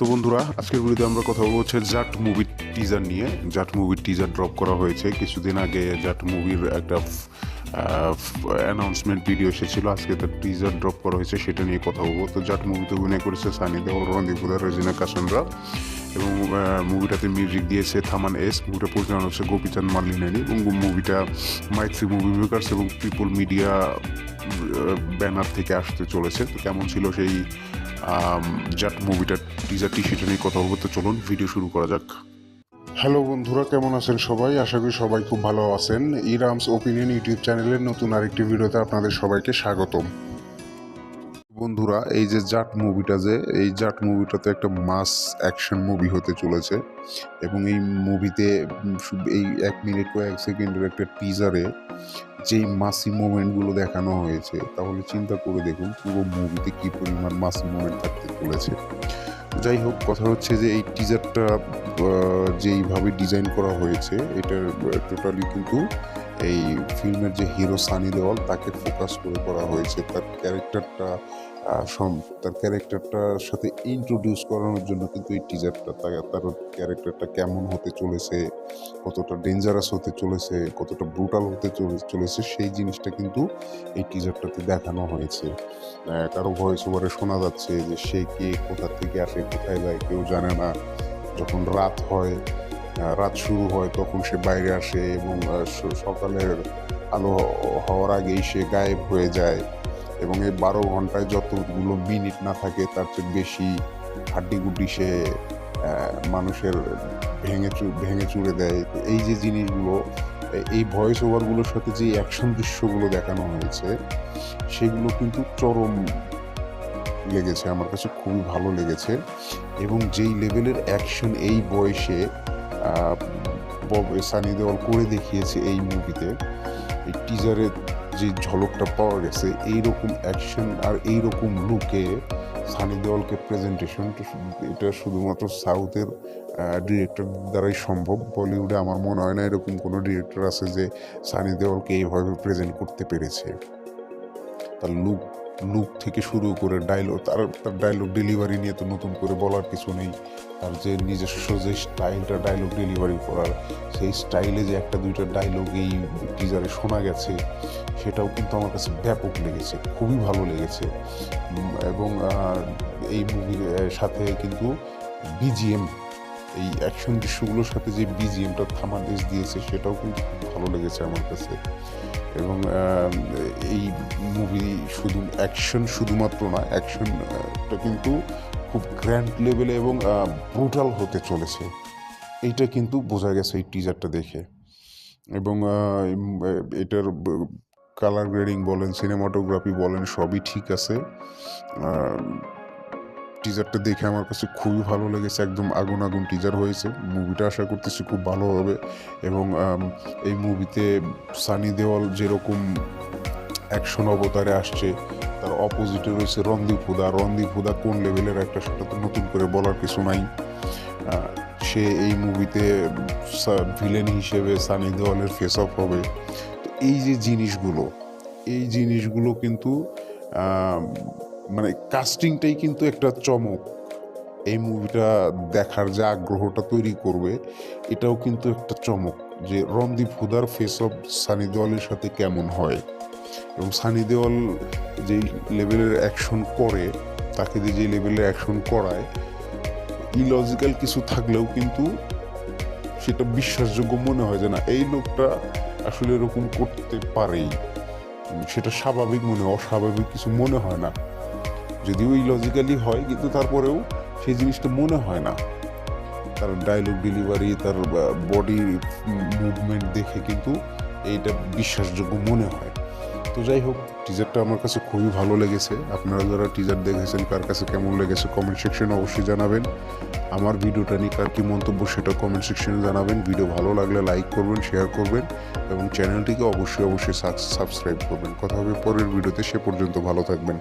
তো বন্ধুরা, আজকের ভিডিওতে আমরা কথা বলব হচ্ছে জাট মুভির টিজার নিয়ে। জাট মুভির টিজার ড্রপ করা হয়েছে। কিছুদিন আগে জাট মুভির একটা অ্যানাউন্সমেন্ট ভিডিও এসেছিল। আজকে তার টিজার ড্রপ করা হয়েছে, সেটা নিয়ে কথা বলব। তো জাট মুভিতে অভিনয় করেছে সানি দেওয়াল রণদীপ হুদা রেজিনা কাসানরা। এবং মুভিটাতে মিউজিক দিয়েছে থামান এস। মুভিটা পরিচালনা হচ্ছে গোপীচাঁদ মার্লিনানি এবং মুভিটা মাইথ্রি মুভি মেকার্স এবং পিপল মিডিয়া ব্যানার থেকে আসতে চলেছে। তো কেমন ছিল সেই জাট মুভিটার টিজারটি সেটা নিয়ে কথা বলতে চলুন ভিডিও শুরু করা যাক। হ্যালো বন্ধুরা, কেমন আছেন সবাই? আশা করি সবাই খুব ভালো আছেন। ইরামস ওপিনিয়ন ইউটিউব চ্যানেলের নতুন আরেকটি ভিডিওতে আপনাদের সবাইকে স্বাগতম। বন্ধুরা, এই যে জাট মুভিটা যে, এই জাট মুভিটাতে একটা মাস অ্যাকশন মুভি হতে চলেছে এবং এই মুভিতে এই এক মিনিট কয়েক সেকেন্ডের একটা টিজারে যেই মাসি মোমেন্টগুলো দেখানো হয়েছে, তাহলে চিন্তা করে দেখুন পুরো মুভিতে কি পরিমাণ মাসি মোমেন্ট থাকতে চলেছে। যাই হোক, কথা হচ্ছে যে এই টিজারটা যেইভাবে ডিজাইন করা হয়েছে, এটার টোটালি কিন্তু এই ফিল্মের যে হিরো সানি দেওয়াল, তাকে ফোকাস করে করা হয়েছে। তার ক্যারেক্টারটা তার ক্যারেক্টারটার সাথে ইন্ট্রোডিউস করানোর জন্য কিন্তু এই টিজারটা তার ক্যারেক্টারটা কেমন হতে চলেছে, কতটা ডেঞ্জারাস হতে চলেছে, কতটা ব্রুটাল হতে চলেছে, সেই জিনিসটা কিন্তু এই টিজারটাতে দেখানো হয়েছে। কারও ভয়েস ওভারে শোনা যাচ্ছে যে সে কে, কোথা থেকে আসে, কোথায় যায়, কেউ জানে না। যখন রাত হয় রাত শুরু হয় তখন সে বাইরে আসে এবং সকালের আলো হওয়ার আগেই সে গায়েব হয়ে যায় এবং এই বারো ঘন্টায় যতগুলো মিনিট না থাকে, তার চেয়ে বেশি হাড্ডিগুড্ডি সে মানুষের ভেঙে ভেঙে চুড়ে দেয়। এই যে জিনিসগুলো এই ভয়েস ওভারগুলোর সাথে যে অ্যাকশন দৃশ্যগুলো দেখানো হয়েছে, সেগুলো কিন্তু চরম লেগেছে, আমার কাছে খুবই ভালো লেগেছে এবং যেই লেভেলের অ্যাকশন এই বয়সে সানি দেওয়াল করে দেখিয়েছে এই মুভিতে এই টিজারের যে ঝলকটা পাওয়া গেছে, এইরকম অ্যাকশন আর এইরকম লুকে সানি দেওয়ালকে প্রেজেন্টেশনটা এটা শুধুমাত্র সাউথের ডিরেক্টর দ্বারাই সম্ভব। বলিউডে আমার মনে হয় না এরকম কোনো ডিরেক্টর আছে যে সানি দেওয়ালকে এইভাবে প্রেজেন্ট করতে পেরেছে। তার লুক লুক থেকে শুরু করে ডায়লগ তার তার ডায়লগ ডেলিভারি নিয়ে তো নতুন করে বলার কিছু নেই। তার যে নিজস্ব যে স্টাইলটা ডায়লগ ডেলিভারি করার, সেই স্টাইলে যে একটা দুইটা ডায়লগ এই টিজারে শোনা গেছে, সেটাও কিন্তু আমার কাছে ব্যাপক লেগেছে, খুবই ভালো লেগেছে। এবং এই মুভির সাথে কিন্তু বিজিএম এই অ্যাকশন দৃশ্যগুলোর সাথে যে বিজিএমটা থামার দেশ দিয়েছে, সেটাও কিন্তু খুব ভালো লেগেছে আমার কাছে। এবং এই মুভি শুধু অ্যাকশন শুধুমাত্র না অ্যাকশনটা কিন্তু খুব গ্র্যান্ড লেভেলে এবং ব্রুটাল হতে চলেছে। এইটা কিন্তু বোঝা গেছে এই টিজারটা দেখে। এবং এটার কালার গ্রেডিং বলেন সিনেমাটোগ্রাফি বলেন, সবই ঠিক আছে। টিজারটা দেখে আমার কাছে খুবই ভালো লেগেছে, একদম আগুন আগুন টিজার হয়েছে। মুভিটা আশা করতেছি খুব ভালো হবে এবং এই মুভিতে সানি দেওয়াল যেরকম অ্যাকশন অবতারে আসছে, তার অপোজিটে রয়েছে রন্দীপ হুদা। রন্দীপ হুদা কোন লেভেলের একটা সেটা তো নতুন করে বলার কিছু নাই। সে এই মুভিতে ভিলেন হিসেবে সানি দেওয়ালের ফেস অফ হবে। তো এই যে জিনিসগুলো, এই জিনিসগুলো কিন্তু মানে কাস্টিংটাই কিন্তু একটা চমক। এই মুভিটা দেখার যে আগ্রহটা তৈরি করবে, এটাও কিন্তু একটা চমক যে রণদীপ হুদার ফেস অফ সানি দেওয়ালের সাথে কেমন হয়। এবং সানি দেওয়াল যে লেভেলের অ্যাকশন করে, তাকে যে লেভেলের অ্যাকশন করায় ইলজিক্যাল কিছু থাকলেও কিন্তু সেটা বিশ্বাসযোগ্য মনে হয় যে না, এই লোকটা আসলে এরকম করতে পারেই। সেটা স্বাভাবিক মনে অস্বাভাবিক কিছু মনে হয় না। যদিও ইলজিক্যালি হয়, কিন্তু তারপরেও সেই জিনিসটা মনে হয় না। তার ডায়লগ ডেলিভারি তার বডি মুভমেন্ট দেখে কিন্তু এইটা বিশ্বাসযোগ্য মনে হয়। তো যাই হোক টিজারটা আমার কাছে খুবই ভালো লেগেছে। আপনারা যারা টিজার দেখেছেন, কার কাছে কেমন লেগেছে কমেন্ট সেকশনে অবশ্যই জানাবেন। আমার ভিডিওটা নিয়ে কার কী মন্তব্য সেটা কমেন্ট সেকশনে জানাবেন। ভিডিও ভালো লাগলে লাইক করবেন শেয়ার করবেন এবং চ্যানেলটিকে অবশ্যই অবশ্যই সাবস্ক্রাইব করবেন। কথা হবে পরের ভিডিওতে, সে পর্যন্ত ভালো থাকবেন।